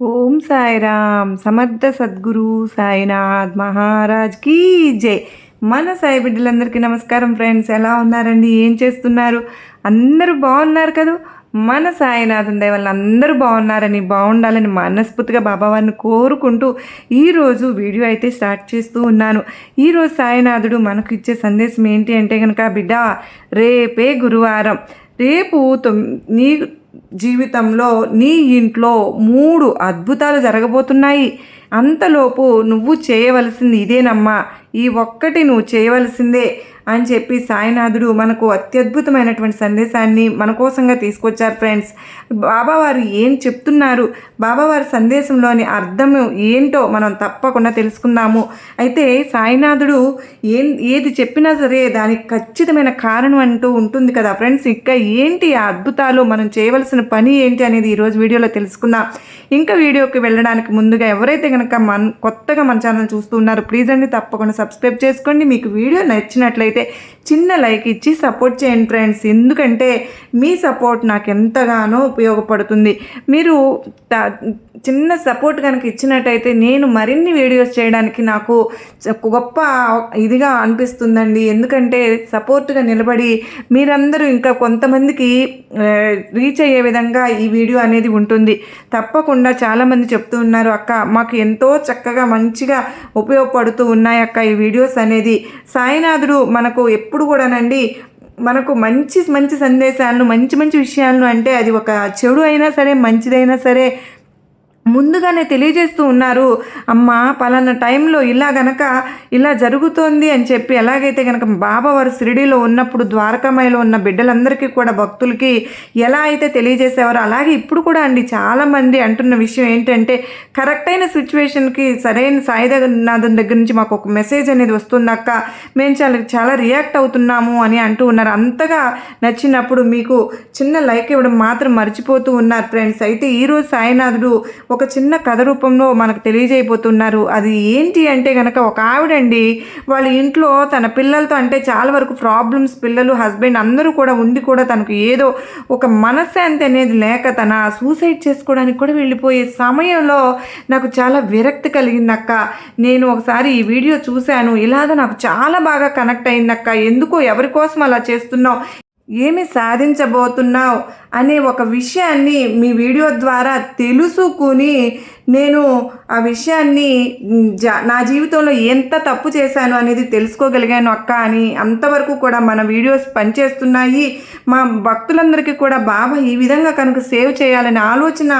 ఓం సాయిరామ్ సమర్థ సద్గురు సాయినాథ్ మహారాజ్ కీ జై. మన సాయి బిడ్డలందరికీ నమస్కారం ఫ్రెండ్స్ ఎలా ఉన్నారండి? ఏం చేస్తున్నారు? అందరూ బాగున్నారు కదా? మన సాయినాథం దయ వల్ల అందరూ బాగున్నారని బాగుండాలని మనస్ఫూర్తిగా బాబావారిని కోరుకుంటూ ఈరోజు వీడియో అయితే స్టార్ట్ చేస్తూ ఉన్నాను. ఈరోజు సాయినాథుడు మనకు ఇచ్చే సందేశం ఏంటి అంటే కనుక బిడ్డ రేపే గురువారం. రేపు తొమ్ నీ జీవితంలో నీ ఇంట్లో మూడు అద్భుతాలు జరగబోతున్నాయి. అంతలోపు నువ్వు చేయవలసింది ఇదేనమ్మా. ఈ ఒక్కటి నువ్వు చేయవలసిందే. అని చెప్పి సాయినాథుడు మనకు అత్యద్భుతమైనటువంటి సందేశాన్ని మన కోసంగా తీసుకొచ్చారు ఫ్రెండ్స్ బాబావారు ఏం చెప్తున్నారు? బాబావారి సందేశంలోని అర్థం ఏంటో మనం తప్పకుండా తెలుసుకుందాము. అయితే సాయినాథుడు ఏం ఏది చెప్పినా సరే దానికి ఖచ్చితమైన కారణం అంటూ ఉంటుంది కదా ఫ్రెండ్స్ ఇంకా ఏంటి ఆ అద్భుతాలు? మనం చేయవలసిన పని ఏంటి అనేది ఈరోజు వీడియోలో తెలుసుకుందాం. ఇంకా వీడియోకి వెళ్ళడానికి ముందుగా ఎవరైతే కనుక మన కొత్తగా మన ఛానల్ చూస్తున్నారు ప్లీజ్ అండి తప్పకుండా సబ్స్క్రైబ్ చేసుకోండి. మీకు వీడియో నచ్చినట్లయితే porque చిన్న లైక్ ఇచ్చి సపోర్ట్ చేయండి ఫ్రెండ్స్. ఎందుకంటే మీ సపోర్ట్ నాకు ఎంతగానో ఉపయోగపడుతుంది. మీరు త- చిన్న సపోర్ట్ కనుక ఇచ్చినట్టయితే నేను మరిన్ని వీడియోస్ చేయడానికి నాకు గొప్ప ఇదిగా అనిపిస్తుందండి. ఎందుకంటే సపోర్ట్గా నిలబడి మీరందరూ ఇంకా కొంతమందికి రీచ్ అయ్యే విధంగా ఈ వీడియో అనేది ఉంటుంది. తప్పకుండా చాలామంది చెప్తూ ఉన్నారు అక్క మాకు ఎంతో చక్కగా మంచిగా ఉపయోగపడుతూ ఉన్నాయి అక్క ఈ వీడియోస్ అనేది. సాయినాథుడు మనకు ఎప్పుడు కూడానండి మనకు మంచి మంచి సందేశాలను మంచి మంచి విషయాలను అంటే అది ఒక చెడు అయినా సరే మంచిదైనా సరే ముందుగానే తెలియజేస్తూ ఉన్నారు అమ్మ పలానా టైంలో ఇలా గనక ఇలా జరుగుతోంది అని చెప్పి ఎలాగైతే గనక బాబా వారు షిరిడీలో ఉన్నప్పుడు ద్వారకామాయిలో ఉన్న బిడ్డలందరికీ కూడా భక్తులకి ఎలా అయితే తెలియజేసేవారో అలాగే ఇప్పుడు కూడా అండి చాలామంది అంటున్న విషయం ఏంటంటే కరెక్ట్ అయిన సిచ్యువేషన్కి సరైన సాయినాథన్ దగ్గర నుంచి మాకు ఒక మెసేజ్ అనేది వస్తుంది అక్క. మేము చాలా చాలా రియాక్ట్ అవుతున్నాము అని అంటూ ఉన్నారు. అంతగా నచ్చినప్పుడు మీకు చిన్న లైక్ ఇవ్వడం మాత్రం మర్చిపోతూ ఉన్నారు ఫ్రెండ్స్. అయితే ఈరోజు సాయినాథుడు ఒక ఒక చిన్న కథ రూపంలో మనకు తెలియజేయబోతున్నారు. అది ఏంటి అంటే కనుక ఒక ఆవిడండి వాళ్ళ ఇంట్లో తన పిల్లలతో అంటే చాలా వరకు ప్రాబ్లమ్స్ పిల్లలు హస్బెండ్ అందరూ కూడా ఉండి కూడా తనకు ఏదో ఒక మనశ్శాంతి అనేది లేక తన సూసైడ్ చేసుకోవడానికి కూడా వెళ్ళిపోయే సమయంలో నాకు చాలా విరక్తి కలిగిందక్క. నేను ఒకసారి ఈ వీడియో చూశాను. ఇలాగ నాకు చాలా బాగా కనెక్ట్ అయిందక్క. ఎందుకో ఎవరి కోసం అలా చేస్తున్నావు? ఏమి సాధించబోతున్నావు అనే ఒక విషయాన్ని మీ వీడియో ద్వారా తెలుసుకుని నేను ఆ విషయాన్ని నా జీవితంలో ఎంత తప్పు చేశాను అనేది తెలుసుకోగలిగాను అక్క అని అంతవరకు కూడా మన వీడియోస్ పనిచేస్తున్నాయి. మా భక్తులందరికీ కూడా బాబా ఈ విధంగా కనుక సేవ్ చేయాలనే ఆలోచన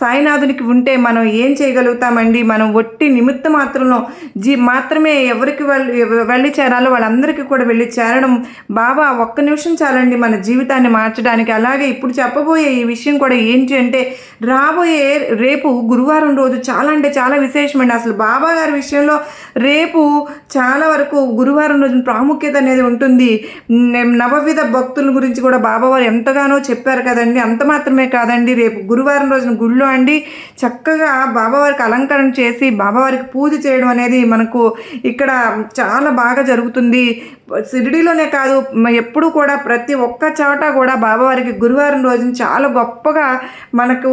సాయినాథునికి ఉంటే మనం ఏం చేయగలుగుతామండి? మనం ఒట్టి నిమిత్త మాత్రంలో జీ మాత్రమే ఎవరికి వెళ్ళి వెళ్ళి చేరాలో వాళ్ళందరికీ కూడా వెళ్ళి చేరడం. బాబా ఒక్క నిమిషం చాలండి మన జీవితాన్ని మార్చడానికి. అలాగే ఇప్పుడు చెప్పబోయే ఈ విషయం కూడా ఏంటి అంటే రాబోయే రేపు గురువారం రోజు చాలా అంటే చాలా విశేషమండి అసలు బాబా గారి విషయంలో రేపు చాలా వరకు గురువారం రోజు ప్రాముఖ్యత అనేది ఉంటుంది. నవవిధ భక్తుల గురించి కూడా బాబావారు ఎంతగానో చెప్పారు కదండి. అంత మాత్రమే కాదండి. రేపు గురువారం రోజున గుళ్ళో అండి చక్కగా బాబావారికి అలంకరణ చేసి బాబావారికి పూజ చేయడం అనేది మనకు ఇక్కడ చాలా బాగా జరుగుతుంది. షిరిడీలోనే కాదు ఎప్పుడు కూడా ప్రతి ఒక్క చోట కూడా బాబావారికి గురువారం రోజున చాలా గొప్పగా మనకు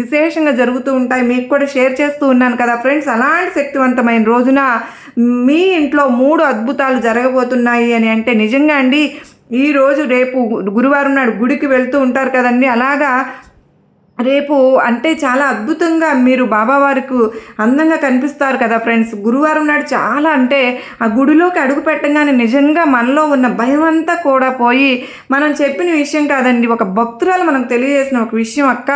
విశేషంగా జరుగుతూ ఉంటాయి. మీకు కూడా షేర్ చేస్తూ ఉన్నాను కదా ఫ్రెండ్స్. అలాంటి శక్తివంతమైన రోజున మీ ఇంట్లో మూడు అద్భుతాలు జరగబోతున్నాయి అని అంటే నిజంగా అండి ఈ రోజు రేపు గురువారం నాడు గుడికి వెళ్తూ ఉంటారు కదండి. అలాగా రేపు అంటే చాలా అద్భుతంగా మీరు బాబావారికి అందంగా కనిపిస్తారు కదా ఫ్రెండ్స్. గురువారం నాడు చాలా అంటే ఆ గుడిలోకి అడుగు పెట్టగానే నిజంగా మనలో ఉన్న భయం అంతా కూడా పోయి మనం చెప్పిన విషయం కాదండి. ఒక భక్తురాలు మనకు తెలియజేసిన ఒక విషయం అక్క.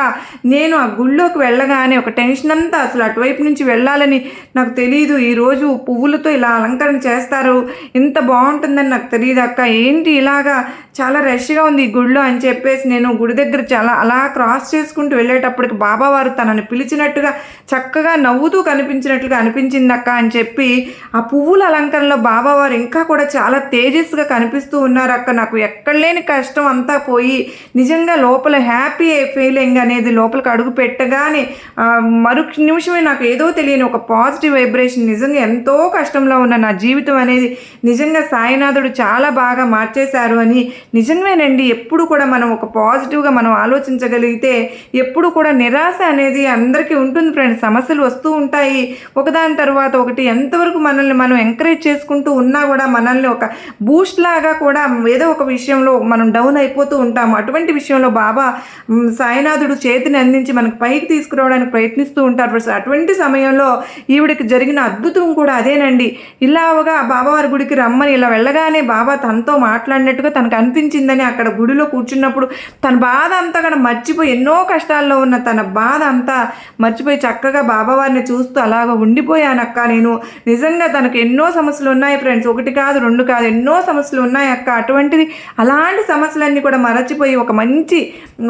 నేను ఆ గుళ్ళోకి వెళ్ళగానే ఒక టెన్షన్ అంతా అసలు అటువైపు నుంచి వెళ్ళాలని నాకు తెలియదు ఈరోజు పువ్వులతో ఇలా అలంకరణ చేస్తారు. ఇంత బాగుంటుందని నాకు తెలియదు అక్క. ఏంటి ఇలాగా చాలా రష్గా ఉంది ఈ గుడిలో అని చెప్పేసి నేను గుడి దగ్గర చాలా అలా క్రాస్ చేసుకుంటూ వెళ్ళేటప్పటికి బాబావారు తనని పిలిచినట్టుగా చక్కగా నవ్వుతూ కనిపించినట్లుగా అనిపించింది అక్క అని చెప్పి ఆ పువ్వుల అలంకరణలో బాబావారు ఇంకా కూడా చాలా తేజస్సుగా కనిపిస్తూ ఉన్నారు అక్క. నాకు ఎక్కడ లేని కష్టం అంతా పోయి నిజంగా లోపల హ్యాపీ ఫీలింగ్ అనేది లోపలికి అడుగు పెట్టగానే ఆ, మరు నిమిషమే నాకు ఏదో తెలియని ఒక పాజిటివ్ వైబ్రేషన్ నిజంగా ఎంతో కష్టంలో ఉన్న నా జీవితం అనేది నిజంగా సాయినాథుడు చాలా బాగా మార్చేశారు అని నిజమేనండి ఎప్పుడు కూడా మనం ఒక పాజిటివ్గా మనం ఆలోచించగలిగితే ఎప్పుడు కూడా నిరాశ అనేది అందరికీ ఉంటుంది ఫ్రెండ్స్. సమస్యలు వస్తూ ఉంటాయి. ఒకదాని తర్వాత ఒకటి. ఎంతవరకు మనల్ని మనం ఎంకరేజ్ చేసుకుంటూ ఉన్నా కూడా మనల్ని ఒక బూస్ట్ లాగా కూడా ఏదో ఒక విషయంలో మనం డౌన్ అయిపోతూ ఉంటాము. అటువంటి విషయంలో బాబా సాయినాథుడు చేతిని అందించి మనకు పైకి తీసుకురావడానికి ప్రయత్నిస్తూ ఉంటారు ఫ్రెండ్స్. అటువంటి సమయంలో ఈవిడికి జరిగిన అద్భుతం కూడా అదేనండి. ఇలాగా బాబావారి గుడికి రమ్మని ఇలా వెళ్ళగానే బాబా తనతో మాట్లాడినట్టుగా తనకు అనిపించిందని అక్కడ గుడిలో కూర్చున్నప్పుడు తన బాధ అంతా కూడా మర్చిపోయి ఎన్నో కష్టాల్లో ఉన్న తన బాధ అంతా మర్చిపోయి చక్కగా బాబావారిని చూస్తూ అలాగ ఉండిపోయానక్క నేను. నిజంగా తనకు ఎన్నో సమస్యలు ఉన్నాయి ఫ్రెండ్స్. ఒకటి కాదు రెండు కాదు ఎన్నో సమస్యలు ఉన్నాయి అక్క. అటువంటిది అలాంటి సమస్యలన్నీ కూడా మరచిపోయి ఒక మంచి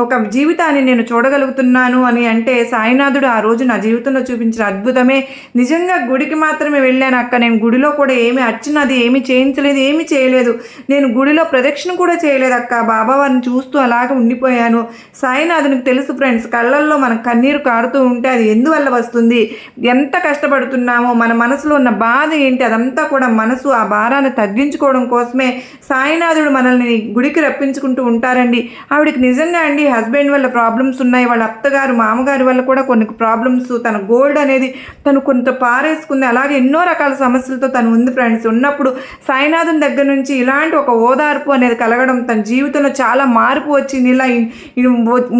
ఒక జీవితాన్ని నేను చూడగలుగుతున్నాను అని అంటే సాయినాథుడు ఆ రోజు నా జీవితంలో చూపించిన అద్భుతమే. నిజంగా గుడికి మాత్రమే వెళ్ళాను అక్క. నేను గుడిలో కూడా ఏమి అచ్చినది ఏమి చేయించలేదు ఏమి చేయలేదు. నేను గుడిలో ప్రదక్షిణ కూడా చేయలేదు అక్క. బాబావారిని చూస్తూ అలాగ ఉండిపోయాను. సాయినాథునికి తెలుసు ఫ్రెండ్స్ కళ్ళల్లో మన కన్నీరు కారుతూ ఉంటే అది ఎందువల్ల వస్తుంది? ఎంత కష్టపడుతున్నామో మన మనసులో ఉన్న బాధ ఏంటి? అదంతా కూడా మనసు ఆ భారాన్ని తగ్గించుకోవడం కోసమే సాయినాథుడు మనల్ని గుడికి రప్పించుకుంటూ ఉంటారండి. ఆవిడకి నిజంగా అండి హస్బెండ్ వల్ల ప్రాబ్లమ్స్ ఉన్నాయి వాళ్ళ అత్తగారు మామగారి వల్ల కూడా కొన్ని ప్రాబ్లమ్స్ తన గోల్డ్ అనేది తను కొంత పారేసుకుంది. అలాగే ఎన్నో రకాల సమస్యలతో తను ఉంది ఫ్రెండ్స్ ఉన్నప్పుడు సాయినాథుని దగ్గర నుంచి ఇలాంటి ఒక ఓదార్పు అనేది కలగడం తన జీవితంలో చాలా మార్పు వచ్చింది. ఇలా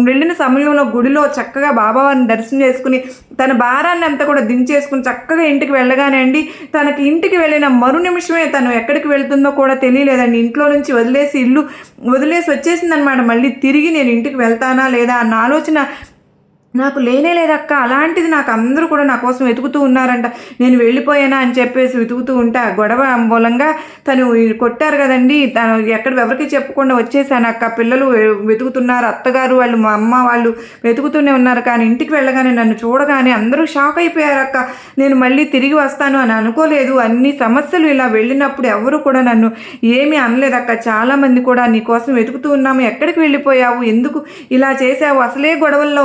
వెళ్ళిన సమయంలో గుడిలో చక్కగా బాబావారిని దర్శనం చేసుకుని తన భారాన్ని అంతా కూడా దించేసుకుని చక్కగా ఇంటికి వెళ్ళగానే అండి తనకి ఇంటికి వెళ్ళిన మరు నిమిషమే తను ఎక్కడికి వెళ్తుందో కూడా తెలియలేదండి. ఇంట్లో నుంచి వదిలేసి ఇల్లు వదిలేసి వచ్చేసిందనమాట మళ్ళీ తిరిగి నేను ఇంటికి వెళ్తానా లేదా అన్న ఆలోచన నాకు లేనే లేదక్క. అలాంటిది నాకు అందరూ కూడా నా కోసం వెతుకుతూ ఉన్నారంట. నేను వెళ్ళిపోయానా అని చెప్పేసి వెతుకుతూ ఉంటా గొడవ మూలంగా తను కొట్టారు కదండి. తను ఎక్కడ ఎవరికి చెప్పకుండా వచ్చేసాను అక్క పిల్లలు వెతుకుతున్నారు. అత్తగారు వాళ్ళు మా అమ్మ వాళ్ళు వెతుకుతూనే ఉన్నారు. కానీ ఇంటికి వెళ్ళగానే నన్ను చూడగానే అందరూ షాక్ అయిపోయారు అక్క నేను మళ్ళీ తిరిగి వస్తాను అని అనుకోలేదు. అన్ని సమస్యలు ఇలా వెళ్ళినప్పుడు ఎవరు కూడా నన్ను ఏమీ అనలేదక్క. చాలామంది కూడా నీ కోసం వెతుకుతూ ఉన్నాము. ఎక్కడికి వెళ్ళిపోయావు? ఎందుకు ఇలా చేసావు అసలే గొడవల్లో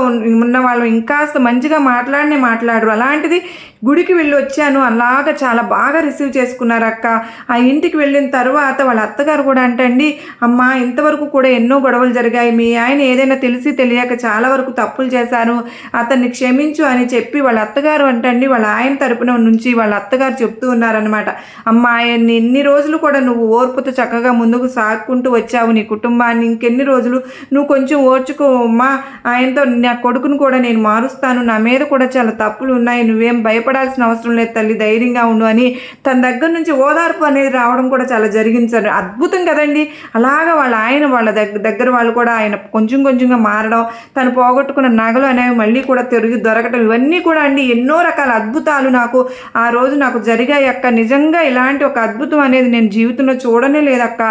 ఉన్న వాళ్ళు ఇంకాస్త మంచిగా మాట్లాడినే మాట్లాడరు. అలాంటిది గుడికి వెళ్ళి వచ్చాను. అలాగా చాలా బాగా రిసీవ్ చేసుకున్నారు అక్క. ఆ ఇంటికి వెళ్ళిన తర్వాత వాళ్ళ అత్తగారు కూడా అంటండి అమ్మా ఇంతవరకు కూడా ఎన్నో గొడవలు జరిగాయి. మీ ఆయన ఏదైనా తెలిసి తెలియక చాలా వరకు తప్పులు చేశారు. అతన్ని క్షమించు అని చెప్పి వాళ్ళ అత్తగారు అంటండి వాళ్ళ ఆయన తరపున నుంచి వాళ్ళ అత్తగారు చెప్తూ ఉన్నారనమాట అమ్మ ఆయన్ని ఎన్ని రోజులు కూడా నువ్వు ఓర్పుతో చక్కగా ముందుకు సాగుకుంటూ వచ్చావు. నీ కుటుంబాన్ని ఇంకెన్ని రోజులు నువ్వు కొంచెం ఓర్చుకో అమ్మా. ఆయనతో నా కొడుకును కూడా నేను మారుస్తాను. నా మీద కూడా చాలా తప్పులు ఉన్నాయి. నువ్వేం భయపడాల్సిన అవసరం లేదు తల్లి ధైర్యంగా ఉండు అని తన దగ్గర నుంచి ఓదార్పు అనేది రావడం కూడా చాలా జరిగింది సార్. అద్భుతం కదండి. అలాగా వాళ్ళ ఆయన వాళ్ళ దగ్గర దగ్గర వాళ్ళు కూడా ఆయన కొంచెం కొంచెంగా మారడం తను పోగొట్టుకున్న నగలు అనేవి మళ్ళీ కూడా తిరిగి దొరకడం ఇవన్నీ కూడా అండి ఎన్నో రకాల అద్భుతాలు నాకు ఆ రోజు నాకు జరిగాయి అక్క. నిజంగా ఇలాంటి ఒక అద్భుతం అనేది నేను జీవితంలో చూడనే లేదక్క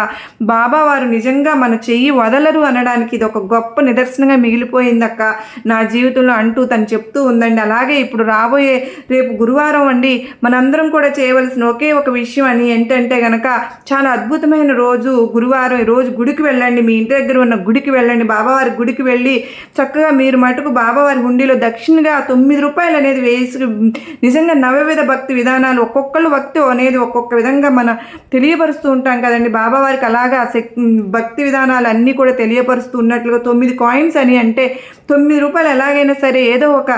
బాబా వారు నిజంగా మన చెయ్యి వదలరు అనడానికి ఇది ఒక గొప్ప నిదర్శనంగా మిగిలిపోయిందక్క నా జీవితంలో అంటూ తను చెప్తూ ఉందండి. అలాగే ఇప్పుడు రాబోయే రేపు గురువారం అండి. మనందరం కూడా చేయవలసిన ఒకే ఒక విషయం అని ఏంటంటే గనక చాలా అద్భుతమైన రోజు గురువారం రోజు గుడికి వెళ్ళండి. మీ ఇంటి దగ్గర ఉన్న గుడికి వెళ్ళండి. బాబావారి గుడికి వెళ్ళి చక్కగా మీరు మటుకు బాబావారి హుండీలో దక్షిణగా తొమ్మిది రూపాయలు అనేది వేసి నిజంగా నవవిధ భక్తి విధానాలు ఒక్కొక్కళ్ళు భక్తి అనేది ఒక్కొక్క విధంగా మన తెలియపరుస్తూ ఉంటాం కదండి. బాబావారికి అలాగా భక్తి విధానాలు అన్నీ కూడా తెలియపరుస్తూ ఉన్నట్లుగా తొమ్మిది కాయిన్స్ అని అంటే తొమ్మిది రూపాయలు ఎలాగైనా సరే ఏదో ఒక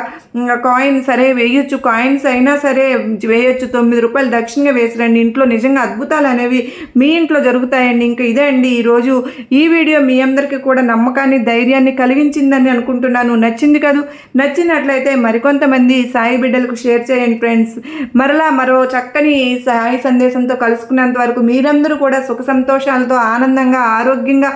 కాయిన్ సరే వేయొచ్చు. కాయిన్స్ అయినా సరే వేయొచ్చు తొమ్మిది రూపాయలు దక్షిణగా వేసిరండి. ఇంట్లో నిజంగా అద్భుతాలు అనేవి మీ ఇంట్లో జరుగుతాయండి. ఇంకా ఇదే అండి ఈరోజు ఈ వీడియో మీ అందరికీ కూడా నమ్మకాన్ని ధైర్యాన్ని కలిగించిందని అనుకుంటున్నాను. నచ్చింది కదూ? నచ్చినట్లయితే మరికొంతమంది సాయి బిడ్డలకు షేర్ చేయండి ఫ్రెండ్స్. మరలా మరో చక్కని సాయి సందేశంతో కలుసుకున్నంత వరకు మీరందరూ కూడా సుఖ సంతోషాలతో ఆనందంగా ఆరోగ్యంగా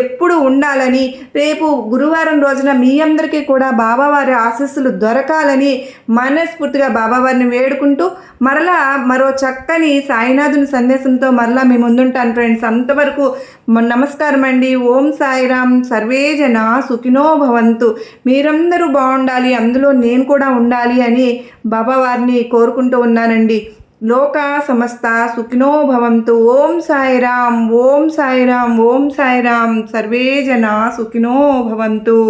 ఎప్పుడు ఉండాలని రేపు గురువారం రోజున మీ అందరికీ కూడా బాబావారి ఆశస్సులు దొరకాలని మనస్ఫూర్తిగా బాబా అమ్మవారిని వేడుకుంటూ మరలా మరో చక్కని సాయినాథుని సందేశంతో మరలా మీ ముందుంటాను ఫ్రెండ్స్. అంతవరకు నమస్కారం అండి. ఓం సాయిరామ్ సర్వే జన సుఖినో భవంతు. మీరందరూ బాగుండాలి. అందులో నేను కూడా ఉండాలి అని బాబావారిని కోరుకుంటూ ఉన్నానండి. లోక సమస్త సుఖినో భవంతు. ఓం సాయిరామ్ ఓం సాయిరామ్ ఓం సాయిరామ్ సర్వే జన సుఖినో భవంతు.